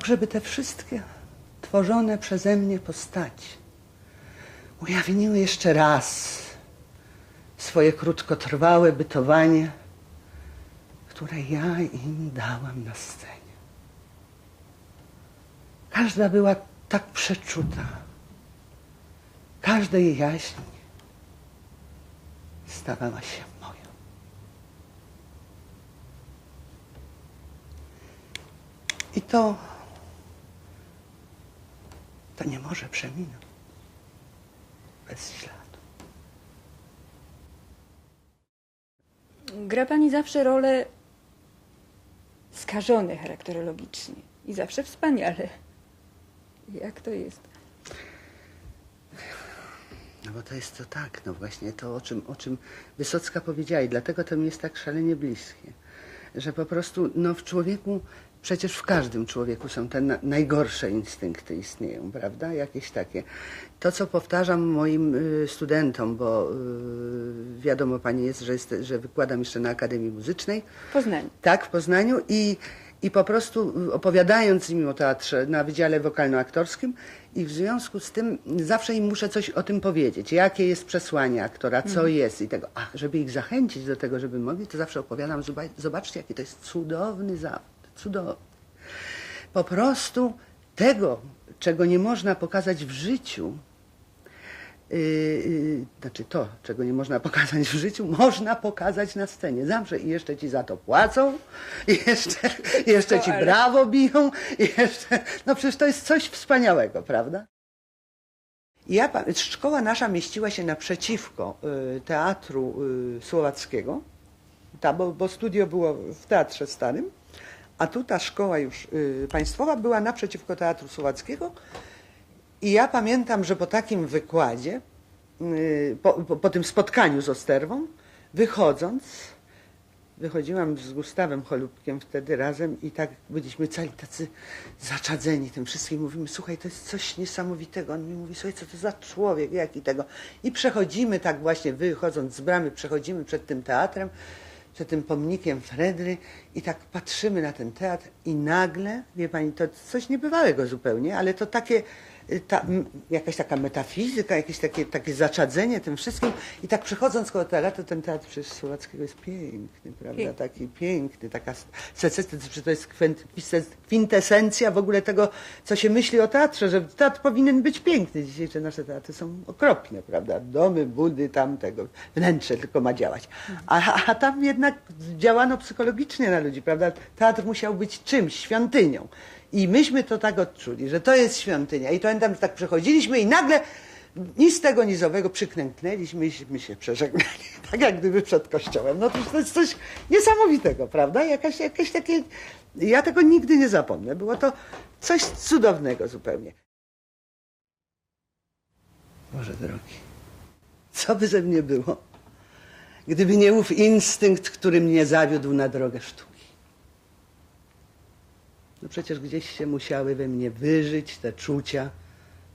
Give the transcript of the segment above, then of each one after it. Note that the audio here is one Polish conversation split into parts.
tak żeby te wszystkie tworzone przeze mnie postaci ujawniły jeszcze raz swoje krótkotrwałe bytowanie, które ja im dałam na scenie. Każda była tak przeczuta, każda jej jaźń stawała się moją. I to, to nie może przeminąć bez śladu. Gra pani zawsze rolę skażone charakterologicznie i zawsze wspaniale. Jak to jest? No bo to jest to tak, no właśnie to, o czym, o czym Wysocka powiedziała i dlatego to mi jest tak szalenie bliskie, że po prostu no w człowieku, przecież w każdym człowieku są te na, najgorsze instynkty istnieją, prawda? Jakieś takie. To, co powtarzam moim y, studentom, bo y, wiadomo pani jest, że, jest, że wykładam jeszcze na Akademii Muzycznej, W Poznaniu. tak, w Poznaniu i, i po prostu opowiadając im o teatrze na Wydziale Wokalno-Aktorskim i w związku z tym zawsze im muszę coś o tym powiedzieć, jakie jest przesłanie aktora, co jest i tego. A żeby ich zachęcić do tego, żeby mogli, to zawsze opowiadam, "Zoba- zobaczcie, jaki to jest cudowny zawód, cudowny. Po prostu tego, czego nie można pokazać w życiu, Yy, yy, znaczy to, czego nie można pokazać w życiu, można pokazać na scenie. Zawsze i jeszcze ci za to płacą, i jeszcze, i jeszcze ci ale- brawo biją, i jeszcze, no przecież to jest coś wspaniałego, prawda? Ja, szkoła nasza mieściła się naprzeciwko y, Teatru y, Słowackiego, ta, bo, bo studio było w Teatrze Starym, a tu ta szkoła już y, państwowa była naprzeciwko Teatru Słowackiego i ja pamiętam, że po takim wykładzie, yy, po, po, po tym spotkaniu z Osterwą, wychodząc, wychodziłam z Gustawem Cholubkiem wtedy razem i tak byliśmy cali tacy zaczadzeni tym wszystkim. Mówimy, słuchaj, to jest coś niesamowitego. On mi mówi, słuchaj, co to za człowiek, jaki tego. I przechodzimy tak właśnie, wychodząc z bramy, przechodzimy przed tym teatrem, przed tym pomnikiem Fredry i tak patrzymy na ten teatr i nagle, wie pani, to coś niebywałego zupełnie, ale to takie, ta, jakaś taka metafizyka, jakieś takie, takie zaczadzenie tym wszystkim i tak przechodząc koło teatru, ten teatr przecież Słowackiego jest piękny, prawda, Piękny. taki piękny, taka secesja, że to jest kwintesencja w ogóle tego, co się myśli o teatrze, że teatr powinien być piękny. Dzisiejsze nasze teatry są okropne, prawda? Domy, budy, tam tego, wnętrze tylko ma działać. A, a tam jednak działano psychologicznie na ludzi, prawda? Teatr musiał być czymś, świątynią. I myśmy to tak odczuli, że to jest świątynia. I to pamiętam, że tak przechodziliśmy i nagle ni z tego, ni z owego przyknęknęliśmy i my się przeżegnali. Tak jak gdyby przed kościołem. No to, to jest coś niesamowitego, prawda? Jakaś, jakieś takie... Ja tego nigdy nie zapomnę. Było to coś cudownego zupełnie. Boże drogi, co by ze mnie było, gdyby nie ów instynkt, który mnie zawiódł na drogę sztuki? No przecież gdzieś się musiały we mnie wyżyć te czucia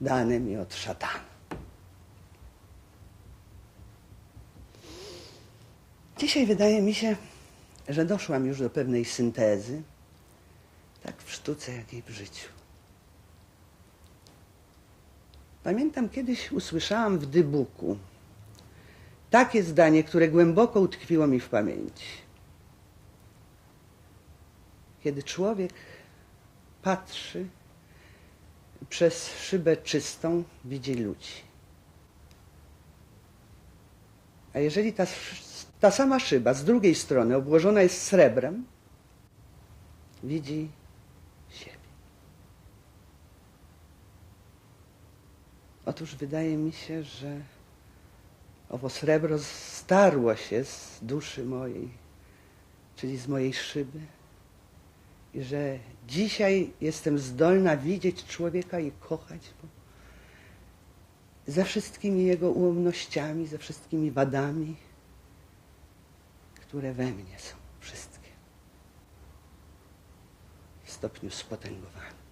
dane mi od szatana. Dzisiaj wydaje mi się, że doszłam już do pewnej syntezy, tak w sztuce, jak i w życiu. Pamiętam kiedyś usłyszałam w dybuku takie zdanie, które głęboko utkwiło mi w pamięci. Kiedy człowiek patrzy przez szybę czystą, widzi ludzi. A jeżeli ta, ta sama szyba z drugiej strony obłożona jest srebrem, widzi siebie. Otóż wydaje mi się, że owo srebro starło się z duszy mojej, czyli z mojej szyby, i że dzisiaj jestem zdolna widzieć człowieka i kochać go ze wszystkimi jego ułomnościami, ze wszystkimi wadami, które we mnie są, wszystkie, w stopniu spotęgowania.